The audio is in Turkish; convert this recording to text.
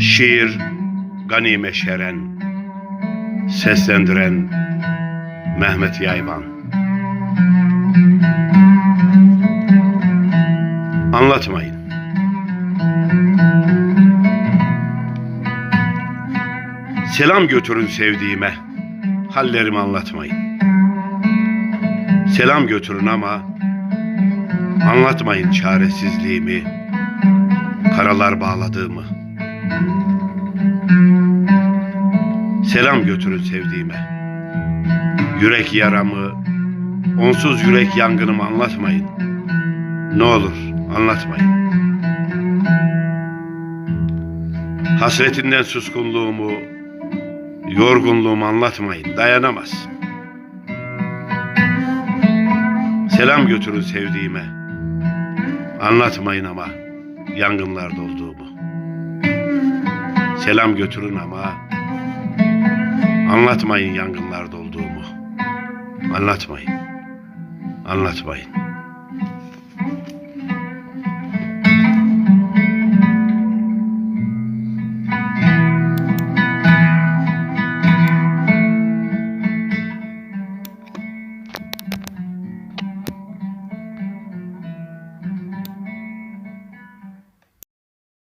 Şiir Gani Meşeren Seslendiren Mehmet Yayvan. Anlatmayın. Selam götürün sevdiğime Hallerimi anlatmayın. Selam götürün ama Anlatmayın çaresizliğimi Karalar bağladığımı Selam götürün sevdiğime. Yürek yaramı Onsuz yürek yangınımı anlatmayın. Ne olur anlatmayın. Hasretinden suskunluğumu Yorgunluğumu anlatmayın. Dayanamaz Selam götürün sevdiğime. Anlatmayın ama Yangınlarda olduğumu Selam götürün ama. Anlatmayın yangınlarda olduğumu. Anlatmayın. Anlatmayın